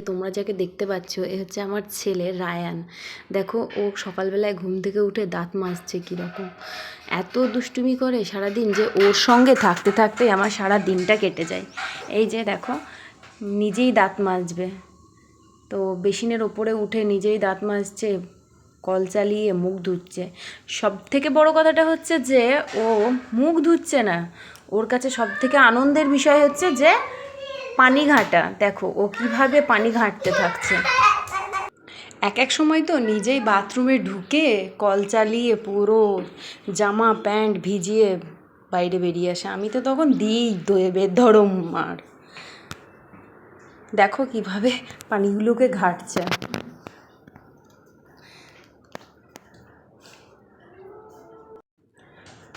যে তোমরা যাকে দেখতে পাচ্ছ, এ হচ্ছে আমার ছেলে রায়ান। দেখো, ও সকালবেলায় ঘুম থেকে উঠে দাঁত মাজছে কীরকম। এত দুষ্টুমি করে সারাদিন যে ওর সঙ্গে থাকতে থাকতে আমার সারা দিনটা কেটে যায়। এই যে দেখো, নিজেই দাঁত মাজবে। তো বেসিনের ওপরে উঠে নিজেই দাঁত মাজছে, কল চালিয়ে মুখ ধুচ্ছে। সব থেকে বড় কথাটা হচ্ছে যে, ও মুখ ধুচ্ছে না। ওর কাছে সব থেকে আনন্দের বিষয় হচ্ছে যে পানি ঘাটা দেখো, ও কীভাবে পানি ঘাঁটতে থাকছে। এক এক সময় তো নিজেই বাথরুমে ঢুকে কল চালিয়ে পুরো জামা, প্যান্ট ভিজিয়ে বাইরে বেরিয়ে আসে। আমি তো তখন দিই দেবে ধরো মার। দেখো কীভাবে পানিগুলোকে ঘাটছে।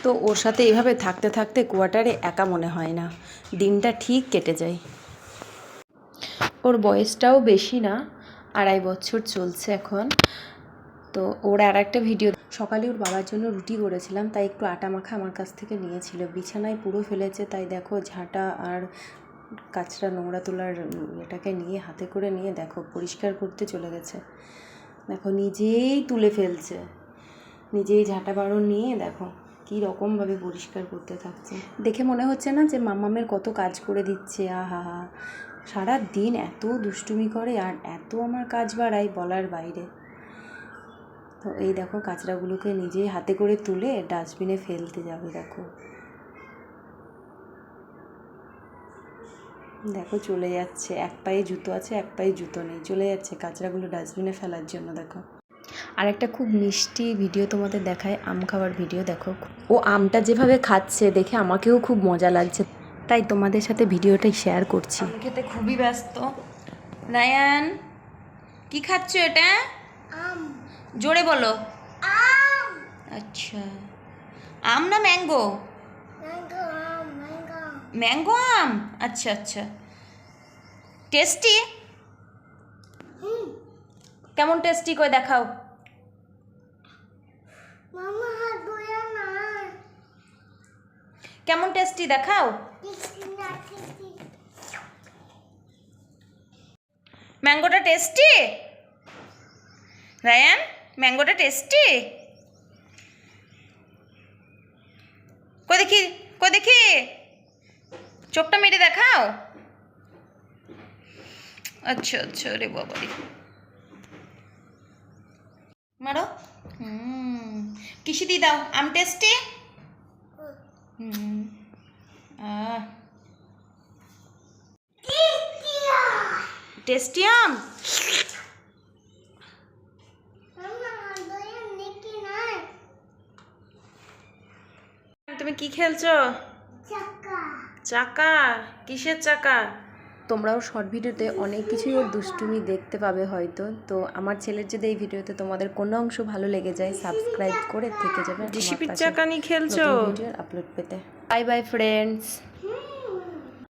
তো ওর সাথে এভাবে থাকতে থাকতে কোয়ার্টারে একা মনে হয় না। দিনটা ঠিক কেটে যায়। ওর বয়সটাও বেশি না, আড়াই বছর চলছে এখন। তো ওর আর একটা ভিডিও সকালে ওর বাবার জন্য রুটি করেছিলাম, তাই একটু আটা মাখা আমার কাছ থেকে নিয়েছিল। বিছানায় পুরো ফেলেছে, তাই দেখো ঝাঁটা আর কাচরা নোংরা তোলার এটাকে নিয়ে, হাতে করে নিয়ে দেখো পরিষ্কার করতে চলে গেছে। দেখো নিজেই তুলে ফেলছে। নিজেই ঝাঁটা বাড়ো নিয়ে দেখো কী রকমভাবে পরিষ্কার করতে থাকছে। দেখে মনে হচ্ছে না যে মামামের কত কাজ করে দিচ্ছে, আহা হা। সারা দিন এত দুষ্টুমি করে আর এত আমার কাজ বাড়ায় বলার বাইরে। তো এই দেখো কাঁচরাগুলোকে নিজেই হাতে করে তুলে ডাস্টবিনে ফেলতে যাবে দেখো। দেখো চলে যাচ্ছে, এক পায়ে জুতো আছে, এক পায়ে জুতো নেই। চলে যাচ্ছে কাঁচরাগুলো ডাস্টবিনে ফেলার জন্য দেখো। আর একটা খুব মিষ্টি ভিডিও তোমাদের দেখায়, আম খাওয়ার ভিডিও দেখো। ও আমটা যেভাবে খাচ্ছে দেখে আমাকেও খুব মজা লাগছে। তাই তোমাদের সাথে ভিডিওটাই শেয়ার করছি। খেতে খুবই ব্যস্ত। নায়ান কি খাচ্ছ এটা? জোরে বলো। আচ্ছা। আম না ম্যাঙ্গো? ম্যাঙ্গো আম আচ্ছা আচ্ছা। টেস্টি? কেমন টেস্টি কই দেখাও। কেমন টেস্টি দেখাও? ম্যাঙ্গোটা টেস্টি রায়ান ম্যাঙ্গোটা টেস্টি কই দেখি কই দেখি? চোখটা মেরে দেখাও? আচ্ছা আচ্ছা রে বাবা রে। মারো। হুম, কিসি দিয়ে দাও? আম টেস্টি টেস্টি আম তুমি কি খেলছো? চাকা? কিসের চাকা? তোমরাও শর্ট ভিডিওতে অনেক কিছুই ওর দুষ্টুমি দেখতে পাবে হয়তো। তো আমার ছেলের যদি এই ভিডিওতে তোমাদের কোনো অংশ ভালো লেগে যায় সাবস্ক্রাইব করে থেকে যাবে খেলছো? ভিডিও আপলোড পেতে। Bye bye friends